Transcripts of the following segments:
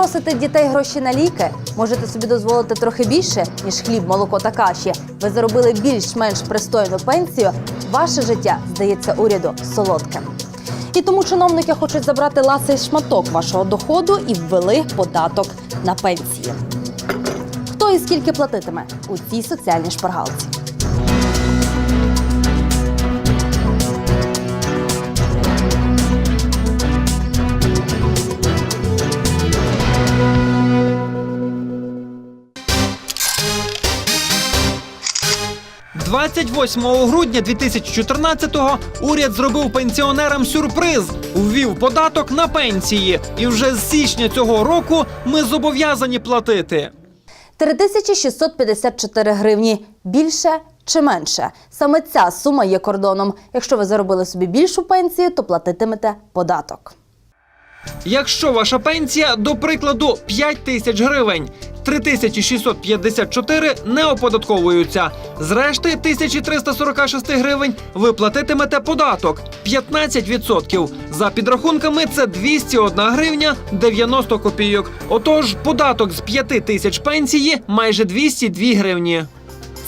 Просите дітей гроші на ліки, можете собі дозволити трохи більше, ніж хліб, молоко та каші. Ви заробили більш-менш пристойну пенсію. Ваше життя здається уряду солодким. І тому чиновники хочуть забрати ласий шматок вашого доходу і ввели податок на пенсії. Хто і скільки платитиме у цій соціальній шпаргалці? – 28 грудня 2014-го уряд зробив пенсіонерам сюрприз, ввів податок на пенсії. І вже з січня цього року ми зобов'язані платити. 3654 гривні. Більше чи менше? Саме ця сума є кордоном. Якщо ви заробили собі більшу пенсію, то платитимете податок. Якщо ваша пенсія, до прикладу, 5 тисяч гривень, 3654 не оподатковуються. З решти 1346 гривень ви платитимете податок 15%. За підрахунками це 201 гривня 90 копійок. Отож, податок з 5 тисяч пенсії майже 202 гривні.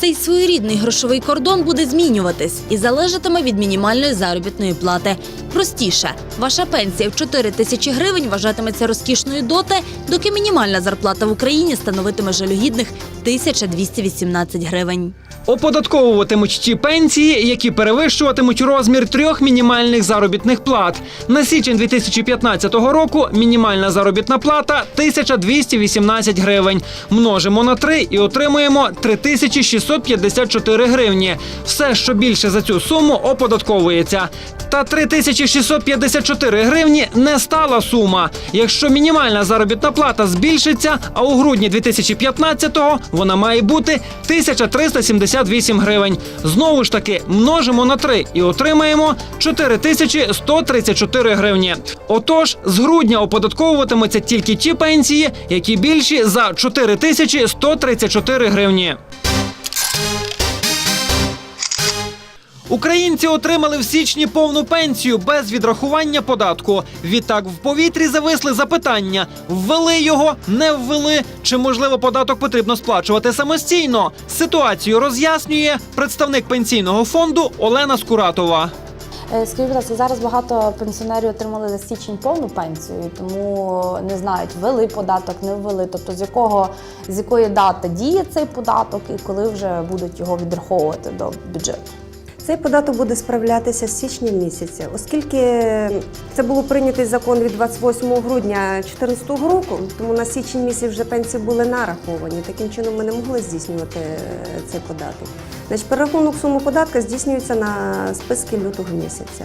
Цей своєрідний грошовий кордон буде змінюватись і залежатиме від мінімальної заробітної плати. Простіше, ваша пенсія в 4 тисячі гривень вважатиметься розкішною доти, доки мінімальна зарплата в Україні становитиме жалюгідних 1218 гривень. Оподатковуватимуть ті пенсії, які перевищуватимуть розмір трьох мінімальних заробітних плат. На січень 2015 року мінімальна заробітна плата 1218 гривень. Множимо на 3 і отримуємо 3654 гривні. Все, що більше за цю суму, оподатковується. Та 3654 гривні не стала сума. Якщо мінімальна заробітна плата збільшиться, а у грудні 2015-го вона має бути 1378 гривень. Знову ж таки, множимо на 3 і отримаємо 4134 гривні. Отож, з грудня оподатковуватимуться тільки ті пенсії, які більші за 4134 гривні. Українці отримали в січні повну пенсію без відрахування податку. Відтак в повітрі зависли запитання: ввели його, не ввели, чи можливо податок потрібно сплачувати самостійно. Ситуацію роз'яснює представник пенсійного фонду Олена Скуратова. Е, Скажіть, будь зараз багато пенсіонерів отримали за січень повну пенсію, тому не знають, ввели податок, не ввели. Тобто з якого з якої дати діє цей податок і коли вже будуть його відраховувати до бюджету. Цей податок буде справлятися з січня місяця, оскільки це було прийнятий закон від 28 грудня 2014 року, тому на січень місяць вже пенсії були нараховані. Таким чином ми не могли здійснювати е, цей податок. Значить, перерахунок суми податка здійснюється на списки лютого місяця.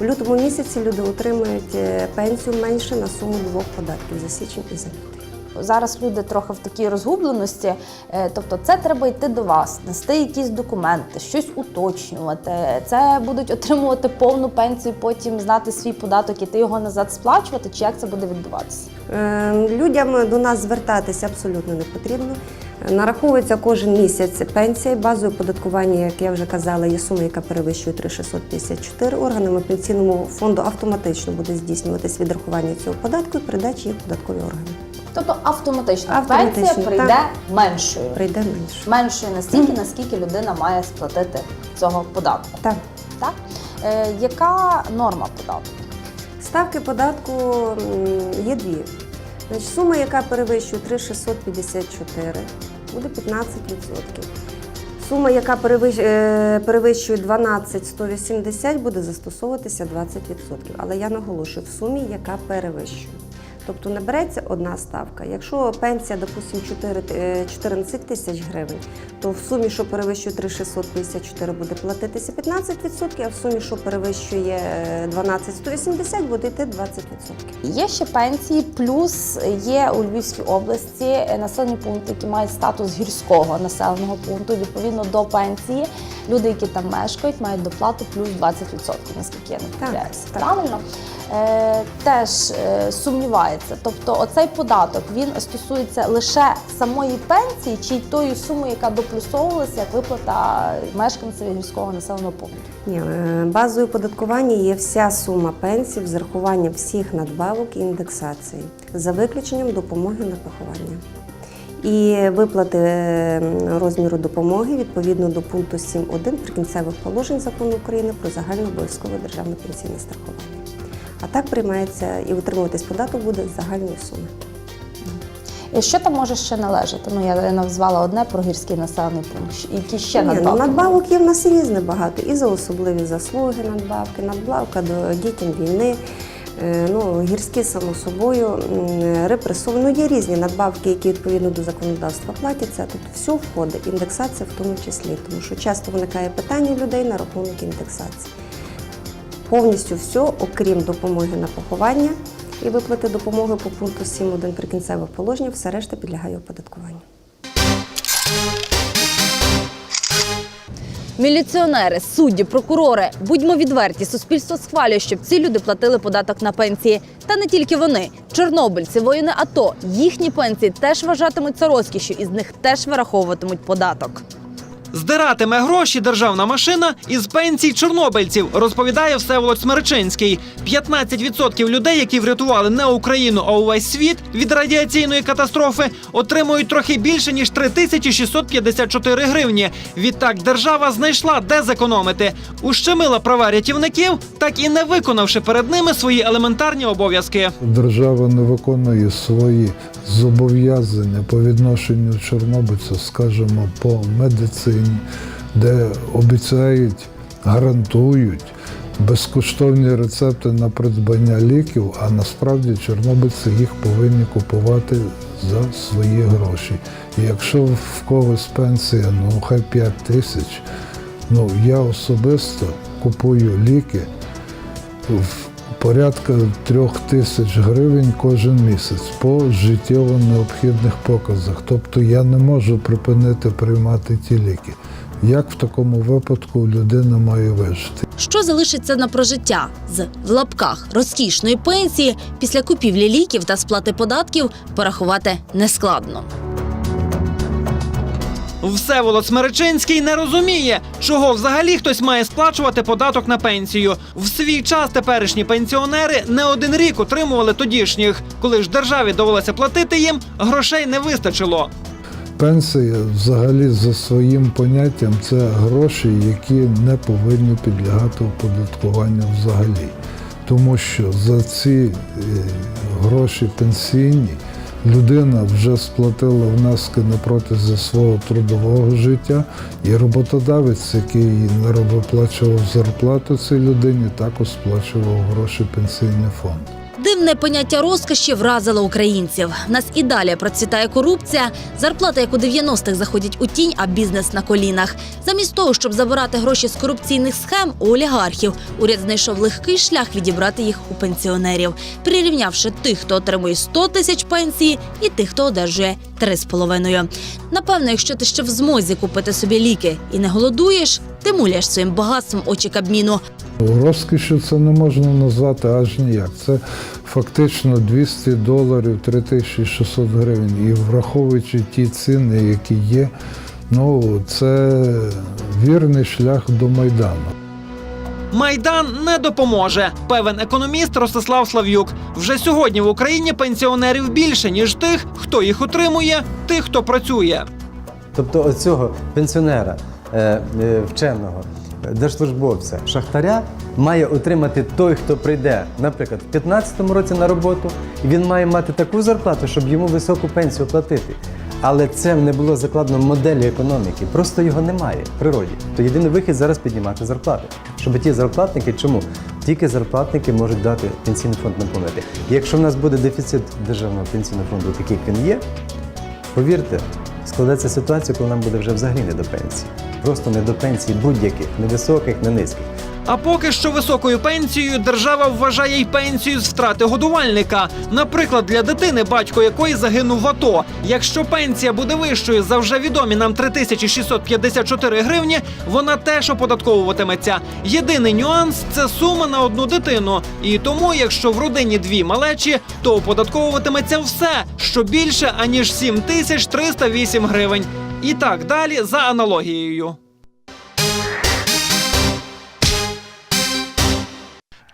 В лютому місяці люди отримують е, пенсію менше на суму двох податків за січень і за лютий. Зараз люди трохи в такій розгубленості, е, тобто це треба йти до вас, нести якісь документи, щось уточнювати. Це будуть отримувати повну пенсію, потім знати свій податок, іти його назад сплачувати, чи як це буде відбуватися? Е, Людям до нас звертатися абсолютно не потрібно. Нараховується кожен місяць пенсія, базове оподаткування, як я вже казала, є сума, яка перевищує 3654. Органами пенсійного фонду автоматично буде здійснюватись відрахування цього податку і передача їх податкові органи. Тобто автоматично, Автоматично, пенсія прийде так. меншою. Прийде менше. Меншою настільки, наскільки людина має сплатити цього податку. Так. Так? Е, яка норма податку? Ставки податку є дві. Значить, сума, яка перевищує 3654, буде 15%. Сума, яка е, перевищує 12180, буде застосовуватися 20%. Але я наголошую, в сумі, яка перевищує. Тобто не береться одна ставка. Якщо пенсія, допустимо, 4, е, 14 тисяч гривень, то в сумі, що перевищує 3654, буде платитися 15%, а в сумі, що перевищує е, 12180, буде йти 20%. Є ще пенсії, плюс є у Львівській області е, населені пункти, які мають статус гірського населеного пункту. Відповідно до пенсії люди, які там мешкають, мають доплату плюс 20%, наскільки я не помиляюся. Правильно? Е, теж е, сумнівається. Тобто, оцей податок він стосується лише самої пенсії чи тої суми, яка доплюсовувалася як виплата мешканців гірського населеного пункту. Ні, е, базою оподаткування є вся сума пенсій з урахуванням всіх надбавок і індексації, за виключенням допомоги на поховання. І виплати е, розміру допомоги відповідно до пункту 7.1 прикінцевих положень закону України про загальнообов'язкове державне пенсійне страхування. А так приймається і утримуватись податок буде з загальної суми. І що там може ще належати? Ну я назвала одне про гірський населений пункт. Які ще Ні, ну, надбавки? надбавок є в нас різне багато. І за особливі заслуги надбавки, надбавка до дітям війни. Е, Ну, гірські, само собою, репресовані. Ну, є різні надбавки, які відповідно до законодавства платяться. Тут все входить, індексація в тому числі, тому що часто виникає питання людей на рахунок індексації. Повністю все, окрім допомоги на поховання і виплати допомоги по пункту 7.1 прикінцевих положень, все решта підлягає оподаткуванню. Міліціонери, судді, прокурори, будьмо відверті, суспільство схвалює, щоб ці люди платили податок на пенсії. Та не тільки вони. Чорнобильці, воїни АТО, їхні пенсії теж вважатимуться розкішю, і з них теж вираховуватимуть податок. Здиратиме гроші державна машина із пенсій чорнобильців, розповідає Всеволод Смерчинський. 15% людей, які врятували не Україну, а увесь світ від радіаційної катастрофи, отримують трохи більше ніж 3654 гривні. Відтак держава знайшла де зекономити. Ущемила права рятівників, так і не виконавши перед ними свої елементарні обов'язки. Держава не виконує свої зобов'язання по відношенню чорнобильців, скажімо, по медицині, де обіцяють, гарантують безкоштовні рецепти на придбання ліків, а насправді чорнобильці їх повинні купувати за свої гроші. І якщо в когось пенсія, ну хай 5 тисяч, ну я особисто купую ліки порядка трьох тисяч гривень кожен місяць по життєво необхідних показах. Тобто я не можу припинити приймати ті ліки. Як в такому випадку людина має вижити? Що залишиться на прожиття з в лапках розкішної пенсії після купівлі ліків та сплати податків порахувати нескладно. Всеволод Смеречинський не розуміє, чого взагалі хтось має сплачувати податок на пенсію. В свій час теперішні пенсіонери не один рік отримували тодішніх. Коли ж державі довелося платити їм, грошей не вистачило. Пенсія взагалі за своїм поняттям це гроші, які не повинні підлягати оподаткуванню взагалі. Тому що за ці е, гроші пенсійні людина вже сплатила внески на протязі свого трудового життя, і роботодавець, який не виплачував зарплату цій людині, також сплачував гроші пенсійний фонд. Дивне поняття розкоші вразило українців. В нас і далі процвітає корупція, зарплата, як у 90-х, заходять у тінь, а бізнес на колінах. Замість того, щоб забирати гроші з корупційних схем у олігархів, уряд знайшов легкий шлях відібрати їх у пенсіонерів, прирівнявши тих, хто отримує 100 тисяч пенсії, і тих, хто одержує 3,5. Напевно, якщо ти ще в змозі купити собі ліки і не голодуєш, ти муляєш своїм багатством очі Кабміну. Розкішю це не можна назвати аж ніяк. Це фактично 200 доларів, 3600 гривень. І враховуючи ті ціни, які є, ну це вірний шлях до Майдану. Майдан не допоможе. Певен економіст Ростислав Слав'юк. Вже сьогодні в Україні пенсіонерів більше ніж тих, хто їх отримує, тих, хто працює. Тобто оцього пенсіонера, е, е, вченого, держслужбовця, шахтаря має отримати той, хто прийде, наприклад, в 2015 році на роботу, і він має мати таку зарплату, щоб йому високу пенсію платити. Але це не було закладено моделі економіки. Просто його немає в природі. То єдиний вихід зараз піднімати зарплати. Щоб ті зарплатники, чому? Тільки зарплатники можуть дати пенсійний фонд наповнити. Якщо в нас буде дефіцит державного пенсійного фонду, такий як він є, повірте, складеться ситуація, коли нам буде вже взагалі не до пенсії. Просто не до пенсій будь-яких, не високих, не низьких. А поки що високою пенсією держава вважає й пенсію з втрати годувальника. Наприклад, для дитини, батько якої загинув в АТО. Якщо пенсія буде вищою за вже відомі нам 3654 гривні, вона теж оподатковуватиметься. Єдиний нюанс це сума на одну дитину. І тому, якщо в родині дві малечі, то оподатковуватиметься все, що більше аніж 7308 гривень. І так далі за аналогією.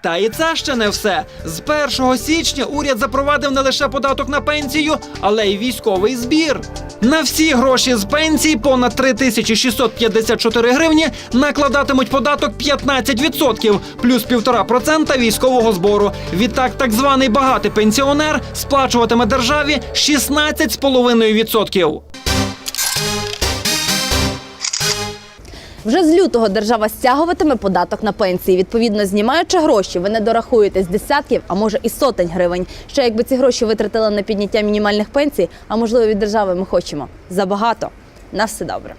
Та і це ще не все. З 1 січня уряд запровадив не лише податок на пенсію, але й військовий збір. На всі гроші з пенсії понад 3654 гривні накладатимуть податок 15%, плюс 1,5% військового збору. Відтак, так званий багатий пенсіонер сплачуватиме державі 16,5%. Вже з лютого держава стягуватиме податок на пенсії. Відповідно, знімаючи гроші, ви не дорахуєте з десятків, а може і сотень гривень. Ще якби ці гроші витратили на підняття мінімальних пенсій, а можливо від держави ми хочемо забагато. На все добре.